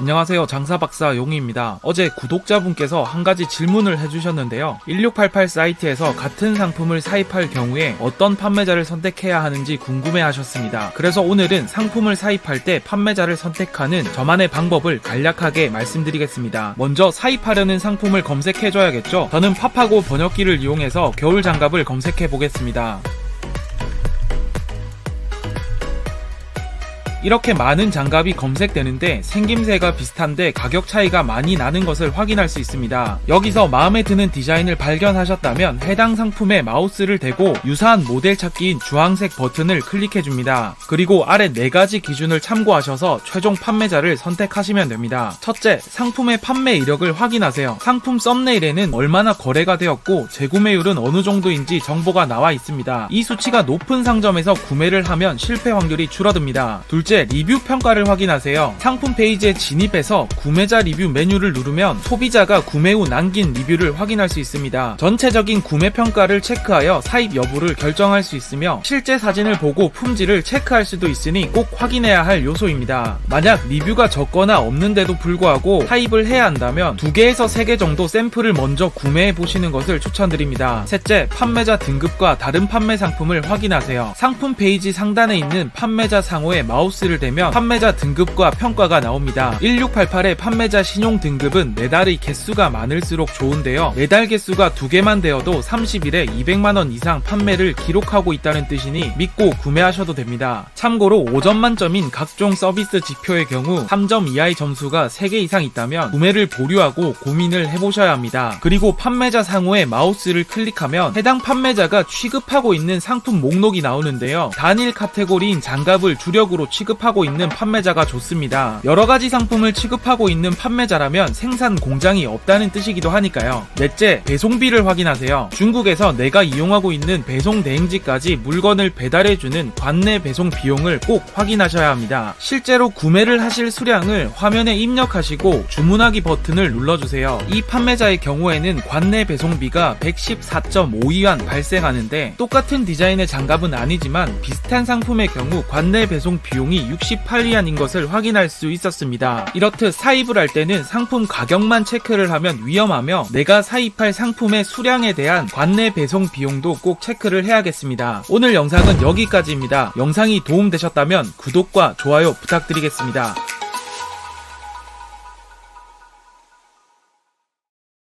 안녕하세요. 장사박사 용희입니다. 어제 구독자분께서 한 가지 질문을 해주셨는데요. 1688 사이트에서 같은 상품을 사입할 경우에 어떤 판매자를 선택해야 하는지 궁금해 하셨습니다. 그래서 오늘은 상품을 사입할 때 판매자를 선택하는 저만의 방법을 간략하게 말씀드리겠습니다. 먼저 사입하려는 상품을 검색해줘야겠죠? 저는 팝하고 번역기를 이용해서 겨울 장갑을 검색해 보겠습니다. 이렇게 많은 장갑이 검색되는데 생김새가 비슷한데 가격 차이가 많이 나는 것을 확인할 수 있습니다. 여기서 마음에 드는 디자인을 발견하셨다면 해당 상품에 마우스를 대고 유사한 모델 찾기인 주황색 버튼을 클릭해줍니다. 그리고 아래 네 가지 기준을 참고하셔서 최종 판매자를 선택하시면 됩니다. 첫째, 상품의 판매 이력을 확인하세요. 상품 썸네일에는 얼마나 거래가 되었고 재구매율은 어느 정도인지 정보가 나와 있습니다. 이 수치가 높은 상점에서 구매를 하면 실패 확률이 줄어듭니다. 둘째, 리뷰 평가를 확인하세요. 상품 페이지에 진입해서 구매자 리뷰 메뉴를 누르면 소비자가 구매 후 남긴 리뷰를 확인할 수 있습니다. 전체적인 구매 평가를 체크하여 사입 여부를 결정할 수 있으며 실제 사진을 보고 품질을 체크할 수도 있으니 꼭 확인해야 할 요소입니다. 만약 리뷰가 적거나 없는데도 불구하고 사입을 해야 한다면 두 개에서 세개 정도 샘플을 먼저 구매해 보시는 것을 추천드립니다. 셋째, 판매자 등급과 다른 판매 상품을 확인하세요. 상품 페이지 상단에 있는 판매자 상호에 마우스 를 대면 판매자 등급과 평가가 나옵니다. 1688의 판매자 신용 등급은 매달의 개수가 많을수록 좋은데요. 매달 개수가 두 개만 되어도 30일에 200만원 이상 판매를 기록하고 있다는 뜻이니 믿고 구매하셔도 됩니다. 참고로 5점 만점인 각종 서비스 지표의 경우 3점 이하의 점수가 3개 이상 있다면 구매를 보류하고 고민을 해보셔야 합니다. 그리고 판매자 상호에 마우스를 클릭하면 해당 판매자가 취급하고 있는 상품 목록이 나오는데요. 단일 카테고리인 장갑을 주력으로 취급 하고 있는 판매자가 좋습니다. 여러 가지 상품을 취급하고 있는 판매자라면 생산 공장이 없다는 뜻이기도 하니까요. 넷째, 배송비를 확인하세요. 중국에서 내가 이용하고 있는 배송 대행지까지 물건을 배달해주는 관내 배송 비용을 꼭 확인하셔야 합니다. 실제로 구매를 하실 수량을 화면에 입력하시고 주문하기 버튼을 눌러주세요. 이 판매자의 경우에는 관내 배송비가 114.5위안 발생하는데 똑같은 디자인의 장갑은 아니지만 비슷한 상품의 경우 관내 배송 비용 이 68위안인 것을 확인할 수 있었습니다. 이렇듯 사입을 할 때는 상품 가격만 체크를 하면 위험하며 내가 사입할 상품의 수량에 대한 관내 배송 비용도 꼭 체크를 해야겠습니다. 오늘 영상은 여기까지입니다. 영상이 도움되셨다면 구독과 좋아요 부탁드리겠습니다.